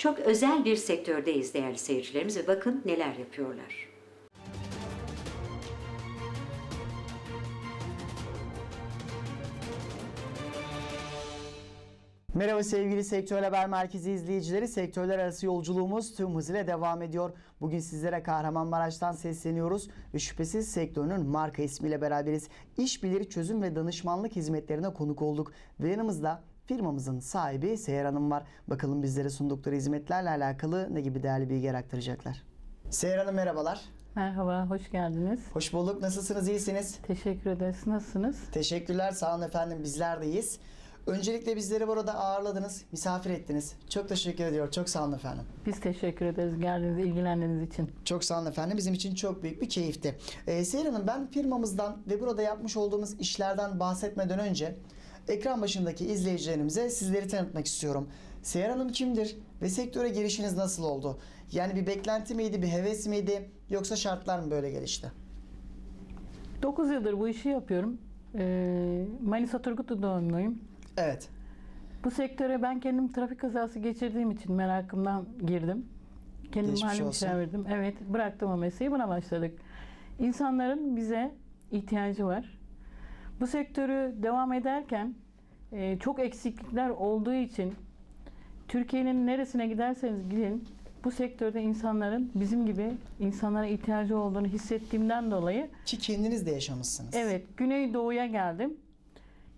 Çok özel bir sektördeyiz değerli seyircilerimiz ve bakın neler yapıyorlar. Merhaba sevgili Sektör Haber Merkezi izleyicileri. Sektörler arası yolculuğumuz tüm hızıyla devam ediyor. Bugün sizlere Kahramanmaraş'tan sesleniyoruz ve şüphesiz sektörünün marka ismiyle beraberiz. İş bilir çözüm ve danışmanlık hizmetlerine konuk olduk. Ve yanımızda firmamızın sahibi Seher Hanım var. Bakalım bizlere sundukları hizmetlerle alakalı ne gibi değerli bilgiler aktaracaklar. Seher Hanım merhabalar. Merhaba, hoş geldiniz. Hoş bulduk. Nasılsınız? İyisiniz? Teşekkür ederiz. Nasılsınız? Teşekkürler. Sağ olun efendim. Bizler de iyiyiz. Öncelikle bizleri burada ağırladınız, misafir ettiniz. Çok teşekkür ediyorum. Çok sağ olun efendim. Biz teşekkür ederiz geldiğiniz, ilgilendiğiniz için. Çok sağ olun efendim. Bizim için çok büyük bir keyifti. Ee, Seher Hanım ben firmamızdan ve burada yapmış olduğumuz işlerden bahsetmeden önce ekran başındaki izleyicilerimize sizleri tanıtmak istiyorum. Seher Hanım kimdir ve sektöre girişiniz nasıl oldu? Yani bir beklenti miydi, bir heves miydi yoksa şartlar mı böyle gelişti? 9 yıldır bu işi yapıyorum. Ee, Manisa Turgutlu doğumluyum. Evet. Bu sektöre ben kendim trafik kazası geçirdiğim için merakımdan girdim. Kendim Geçmiş halimi olsun. çevirdim. Evet, bıraktım o mesleği, buna başladık. İnsanların bize ihtiyacı var. Bu sektörü devam ederken e, çok eksiklikler olduğu için Türkiye'nin neresine giderseniz gidin bu sektörde insanların bizim gibi insanlara ihtiyacı olduğunu hissettiğimden dolayı Ki kendiniz de yaşamışsınız. Evet, Güneydoğu'ya geldim.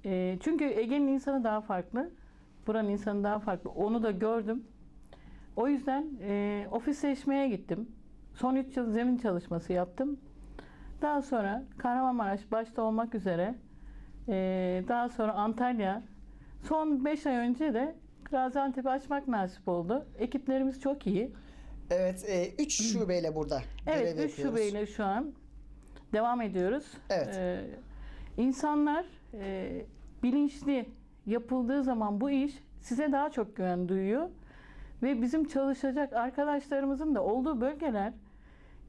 Ee, çünkü Ege'nin insanı daha farklı. Buranın insanı daha farklı. Onu da gördüm. O yüzden e, ofisleşmeye gittim. Son 3 yıl zemin çalışması yaptım. Daha sonra Kahramanmaraş başta olmak üzere e, daha sonra Antalya son 5 ay önce de Gaziantep'i açmak nasip oldu. Ekiplerimiz çok iyi. Evet, 3 şubeyle burada Evet, görev üç yapıyoruz. şubeyle şu an devam ediyoruz. Evet. Ee, insanlar e, bilinçli yapıldığı zaman bu iş size daha çok güven duyuyor. Ve bizim çalışacak arkadaşlarımızın da olduğu bölgeler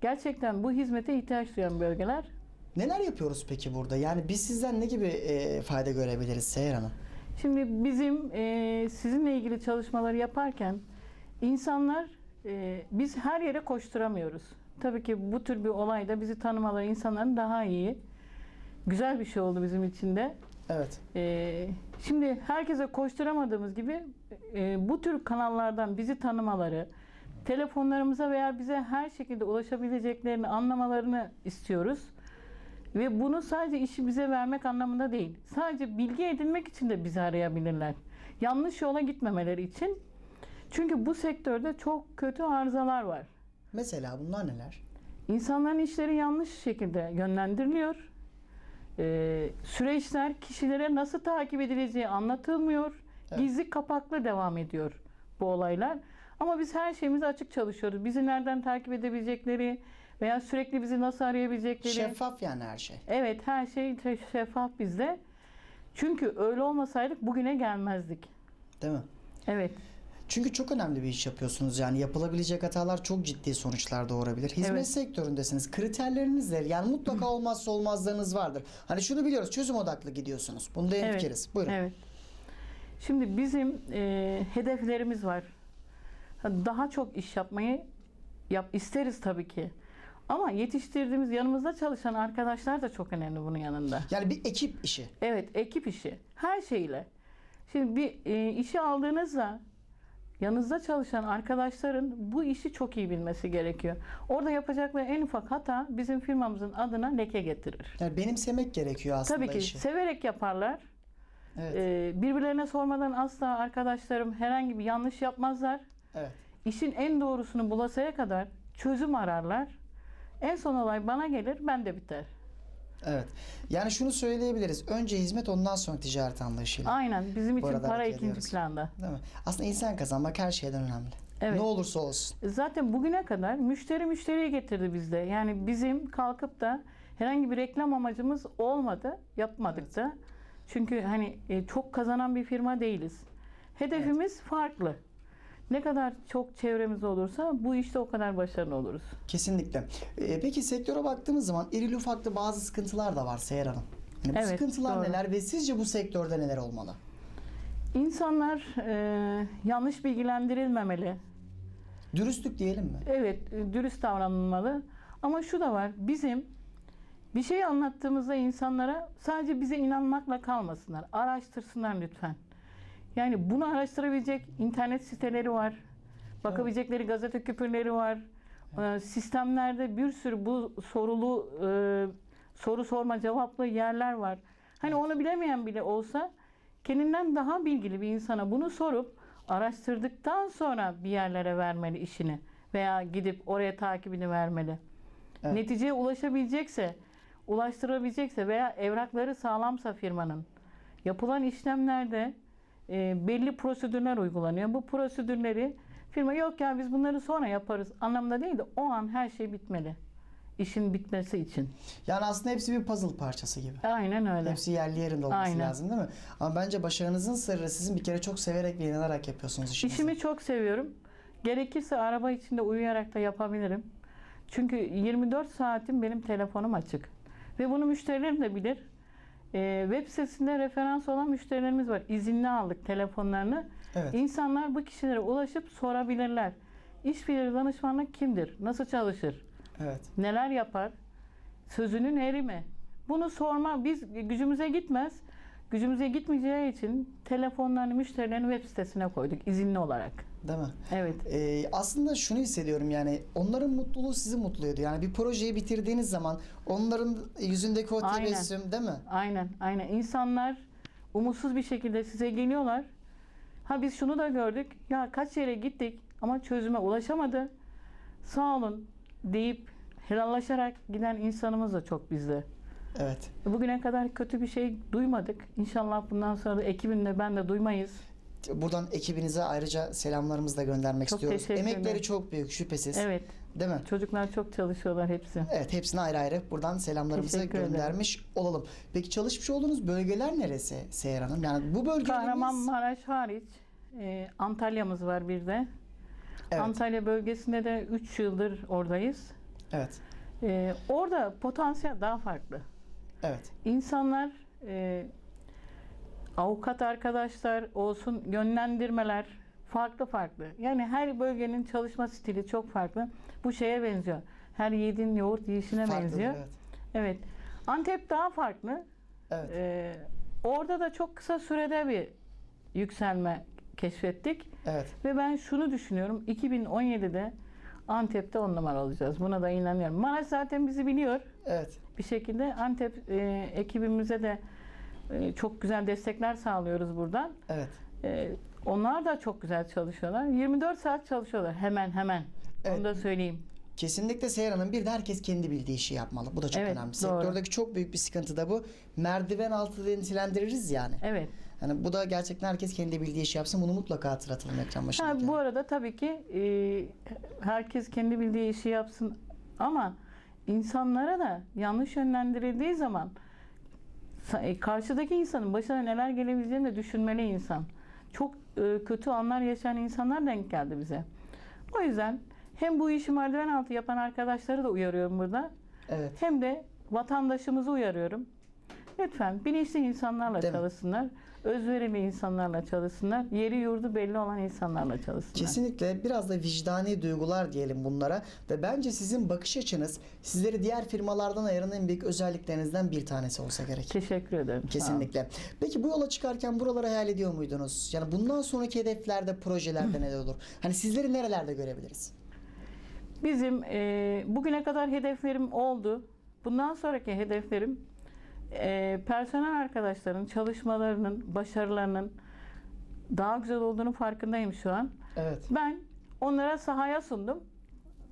gerçekten bu hizmete ihtiyaç duyan bölgeler. Neler yapıyoruz peki burada? Yani biz sizden ne gibi e, fayda görebiliriz Seher Hanım? Şimdi bizim e, sizinle ilgili çalışmaları yaparken insanlar e, biz her yere koşturamıyoruz. Tabii ki bu tür bir olayda bizi tanımaları insanların daha iyi. Güzel bir şey oldu bizim için de. Evet. E, şimdi herkese koşturamadığımız gibi e, bu tür kanallardan bizi tanımaları, telefonlarımıza veya bize her şekilde ulaşabileceklerini anlamalarını istiyoruz. Ve bunu sadece işi bize vermek anlamında değil. Sadece bilgi edinmek için de bizi arayabilirler. Yanlış yola gitmemeleri için. Çünkü bu sektörde çok kötü arızalar var. Mesela bunlar neler? İnsanların işleri yanlış şekilde yönlendiriliyor. Ee, süreçler kişilere nasıl takip edileceği anlatılmıyor. Evet. Gizli kapaklı devam ediyor bu olaylar. Ama biz her şeyimizi açık çalışıyoruz. Bizi nereden takip edebilecekleri veya sürekli bizi nasıl arayabilecekleri. Şeffaf yani her şey. Evet her şey şeffaf bizde. Çünkü öyle olmasaydık bugüne gelmezdik. Değil mi? Evet. Çünkü çok önemli bir iş yapıyorsunuz. Yani yapılabilecek hatalar çok ciddi sonuçlar doğurabilir. Hizmet Evet. sektöründesiniz. Kriterleriniz neler? Yani mutlaka olmazsa olmazlarınız vardır. Hani şunu biliyoruz. Çözüm odaklı gidiyorsunuz. Bunda Evet. Buyurun. Evet. Şimdi bizim e, hedeflerimiz var. Daha çok iş yapmayı yap isteriz tabii ki. Ama yetiştirdiğimiz yanımızda çalışan arkadaşlar da çok önemli bunun yanında. Yani bir ekip işi. Evet, ekip işi. Her şeyle. Şimdi bir e, işi aldığınızda yanınızda çalışan arkadaşların bu işi çok iyi bilmesi gerekiyor. Orada yapacakları en ufak hata bizim firmamızın adına leke getirir. Yani benimsemek gerekiyor aslında Tabii ki işi. severek yaparlar. Evet. Ee, birbirlerine sormadan asla arkadaşlarım herhangi bir yanlış yapmazlar. evet. İşin en doğrusunu bulasaya kadar çözüm ararlar. En son olay bana gelir, ben de biter. Evet. Yani şunu söyleyebiliriz. Önce hizmet ondan sonra ticaret anlayışıyla. Aynen. Bizim için para ikinci ediyoruz. planda. Değil mi? Aslında insan kazanmak her şeyden önemli. Evet. Ne olursa olsun. Zaten bugüne kadar müşteri müşteriye getirdi bizde. Yani bizim kalkıp da herhangi bir reklam amacımız olmadı, yapmadık Evet. da. Çünkü hani e, çok kazanan bir firma değiliz. Hedefimiz farklı. Ne kadar çok çevremiz olursa bu işte o kadar başarılı oluruz. Kesinlikle. Ee, peki sektöre baktığımız zaman irili ufaklı bazı sıkıntılar da var Seher Hanım. Yani bu Evet, sıkıntılar doğru. neler ve sizce bu sektörde neler olmalı? İnsanlar e, yanlış bilgilendirilmemeli. Dürüstlük diyelim mi? Evet, e, dürüst davranılmalı. Ama şu da var. Bizim bir şey anlattığımızda insanlara sadece bize inanmakla kalmasınlar. Araştırsınlar lütfen. Yani bunu araştırabilecek internet siteleri var. Bakabilecekleri gazete küpürleri var. Ee, Sistemlerde bir sürü bu sorulu e, soru sorma cevaplı yerler var. Hani onu bilemeyen bile olsa kendinden daha bilgili bir insana bunu sorup araştırdıktan sonra bir yerlere vermeli işini veya gidip oraya takibini vermeli. Evet. Neticeye ulaşabilecekse, ulaştırabilecekse veya evrakları sağlamsa firmanın yapılan işlemlerde e, belli prosedürler uygulanıyor. Bu prosedürleri firma yok ya biz bunları sonra yaparız anlamda değil de o an her şey bitmeli. İşin bitmesi için. Yani aslında hepsi bir puzzle parçası gibi. Aynen öyle. Hepsi yerli yerinde olması Aynen. lazım değil mi? Ama bence başarınızın sırrı sizin bir kere çok severek ve inanarak yapıyorsunuz işinizi. İşimi çok seviyorum. Gerekirse araba içinde uyuyarak da yapabilirim. Çünkü 24 saatim benim telefonum açık. Ve bunu müşterilerim de bilir. Ee, web sitesinde referans olan müşterilerimiz var. İzinli aldık telefonlarını. Evet. İnsanlar bu kişilere ulaşıp sorabilirler. İş bilir danışmanlık kimdir? Nasıl çalışır? Evet. Neler yapar? Sözünün eri mi? Bunu sorma biz gücümüze gitmez. Gücümüze gitmeyeceği için telefonlarını müşterilerin web sitesine koyduk izinli olarak. Değil mi? Evet. Ee, aslında şunu hissediyorum yani onların mutluluğu sizi mutlu ediyor. Yani bir projeyi bitirdiğiniz zaman onların yüzündeki o Aynen. tebessüm değil mi? Aynen, aynen. İnsanlar umutsuz bir şekilde size geliyorlar. Ha biz şunu da gördük. Ya kaç yere gittik ama çözüme ulaşamadı. Sağ olun deyip helallaşarak giden insanımız da çok bizde. Evet. Bugüne kadar kötü bir şey duymadık. İnşallah bundan sonra da ekibimle ben de duymayız. Buradan ekibinize ayrıca selamlarımızı da göndermek Çok istiyoruz. Emekleri ederim. çok büyük şüphesiz. Evet, Değil mi? çocuklar çok çalışıyorlar hepsi. Evet hepsine ayrı ayrı buradan selamlarımızı Teşekkür ederim. göndermiş olalım. Peki çalışmış olduğunuz bölgeler neresi Seher Hanım? Yani bu bölgelerimiz... Kahramanmaraş hariç e, Antalya'mız var bir de. Evet. Antalya bölgesinde de 3 yıldır oradayız. Evet. Ee, orada potansiyel daha farklı. Evet. İnsanlar e, avukat arkadaşlar olsun yönlendirmeler farklı farklı. Yani her bölgenin çalışma stili çok farklı. Bu şeye benziyor. Her yediğin yoğurt yiyişine Farklıdır, benziyor. Evet. Evet. Antep daha farklı. Evet. Ee, orada da çok kısa sürede bir yükselme keşfettik. Evet. Ve ben şunu düşünüyorum. 2017'de Antep'te on numara olacağız. Buna da inanıyorum. Maraş zaten bizi biliyor Evet. bir şekilde. Antep e, ekibimize de e, çok güzel destekler sağlıyoruz buradan. Evet. E, onlar da çok güzel çalışıyorlar. 24 saat çalışıyorlar hemen hemen. Evet. Onu da söyleyeyim. Kesinlikle Seher Hanım bir de herkes kendi bildiği işi yapmalı. Bu da çok Evet, önemli. doğru. Sektördeki çok büyük bir sıkıntı da bu. Merdiven altı nitelendiririz yani. Evet. Yani bu da gerçekten herkes kendi bildiği işi yapsın. Bunu mutlaka hatırlatalım ekran Ha, başındaki. bu arada tabii ki e, herkes kendi bildiği işi yapsın ama insanlara da yanlış yönlendirildiği zaman e, karşıdaki insanın başına neler gelebileceğini de düşünmeli insan. Çok e, kötü anlar yaşayan insanlar denk geldi bize. O yüzden hem bu işi merdiven altı yapan arkadaşları da uyarıyorum burada. Evet. Hem de vatandaşımızı uyarıyorum. Lütfen bilinçli insanlarla Değil mi? Özverili insanlarla çalışsınlar. Yeri yurdu belli olan insanlarla çalışsınlar. Kesinlikle biraz da vicdani duygular diyelim bunlara ve bence sizin bakış açınız sizleri diğer firmalardan ayıran en büyük özelliklerinizden bir tanesi olsa gerek. Teşekkür ederim. Kesinlikle. Peki bu yola çıkarken buraları hayal ediyor muydunuz? Yani bundan sonraki hedeflerde, projelerde neler olur? Hani sizleri nerelerde görebiliriz? Bizim e, bugüne kadar hedeflerim oldu. Bundan sonraki hedeflerim e, personel arkadaşların çalışmalarının, başarılarının daha güzel olduğunu farkındayım şu an. Evet. Ben onlara sahaya sundum.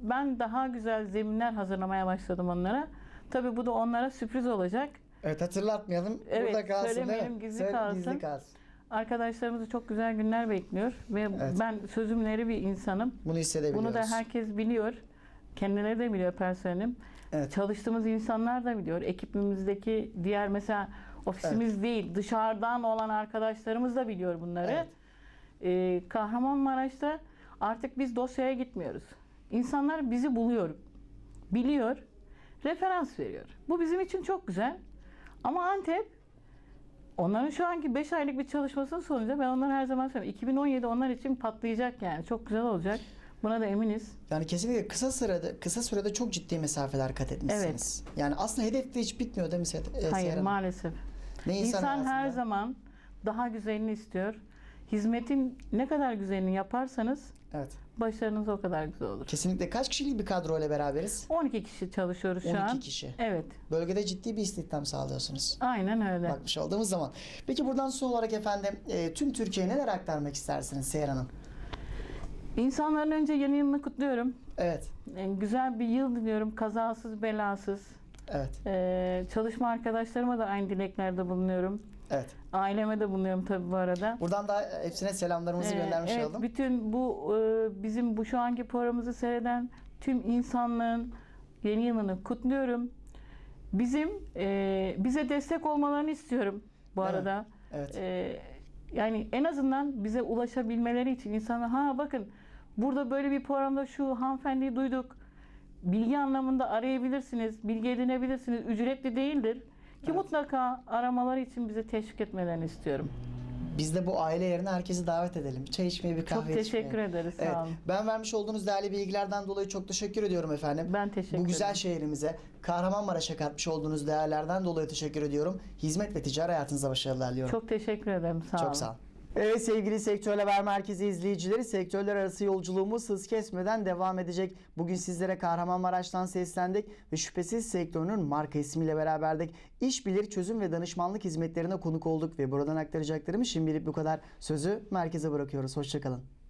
Ben daha güzel zeminler hazırlamaya başladım onlara. Tabii bu da onlara sürpriz olacak. Evet hatırlatmayalım. Evet, Burada kalsın söylemeyelim, gizli Söyle- kalsın. Gizli kalsın. Arkadaşlarımızı çok güzel günler bekliyor ve Evet. ben sözümleri bir insanım. Bunu hissedebiliyoruz. Bunu da herkes biliyor. Kendileri de biliyor personelim. Evet. Çalıştığımız insanlar da biliyor. Ekibimizdeki diğer mesela ofisimiz değil dışarıdan olan arkadaşlarımız da biliyor bunları. Evet. Ee, Kahramanmaraş'ta artık biz dosyaya gitmiyoruz. İnsanlar bizi buluyor. Biliyor. Referans veriyor. Bu bizim için çok güzel. Ama Antep onların şu anki 5 aylık bir çalışmasının sonucu ben onlara her zaman söylüyorum. 2017 onlar için patlayacak yani. Çok güzel olacak. Buna da eminiz. Yani kesinlikle kısa sürede kısa sürede çok ciddi mesafeler kat etmişsiniz. Yani aslında hedef de hiç bitmiyor değil mi Seher? Hayır Seher maalesef. Ne İnsan, her hayatında? zaman daha güzelini istiyor. Hizmetin ne kadar güzelini yaparsanız Evet. başarınız o kadar güzel olur. Kesinlikle kaç kişilik bir kadro ile beraberiz? 12 kişi çalışıyoruz şu 12 an. kişi. Evet. Bölgede ciddi bir istihdam sağlıyorsunuz. Aynen öyle. Bakmış olduğumuz zaman. Peki buradan son olarak efendim e, tüm Türkiye'ye neler aktarmak istersiniz Seher Hanım? İnsanların önce yeni yılını kutluyorum. Evet. E, güzel bir yıl diliyorum. Kazasız, belasız. Evet. E, çalışma arkadaşlarıma da aynı dileklerde bulunuyorum. Evet. Aileme de bulunuyorum tabii bu arada. Buradan da hepsine selamlarımızı Ee, göndermiş evet, oldum. bütün bu e, bizim bu şu anki programımızı seyreden tüm insanlığın yeni yılını kutluyorum. Bizim e, bize destek olmalarını istiyorum bu Değil mi? arada. Evet. E, yani en azından bize ulaşabilmeleri için insanlar ha bakın burada böyle bir programda şu hanımefendiyi duyduk. Bilgi anlamında arayabilirsiniz, bilgi edinebilirsiniz. Ücretli değildir. Ki Evet. mutlaka aramaları için bize teşvik etmelerini istiyorum. Biz de bu aile yerine herkesi davet edelim. Çay içmeye bir kahve Çok teşekkür içmeye. ederiz. Sağ Evet. olun. Ben vermiş olduğunuz değerli bilgilerden dolayı çok teşekkür ediyorum efendim. Ben teşekkür Bu güzel ederim. şehrimize, Kahramanmaraş'a katmış olduğunuz değerlerden dolayı teşekkür ediyorum. Hizmet ve ticari hayatınıza başarılar diliyorum. Çok teşekkür ederim. Sağ olun. Çok sağ olun. Evet sevgili Sektör Haber Merkezi izleyicileri sektörler arası yolculuğumuz hız kesmeden devam edecek. Bugün sizlere Kahramanmaraş'tan seslendik ve şüphesiz sektörünün marka ismiyle beraberdik. İş bilir, çözüm ve danışmanlık hizmetlerine konuk olduk ve buradan aktaracaklarımız şimdilik bu kadar. Sözü merkeze bırakıyoruz. Hoşçakalın.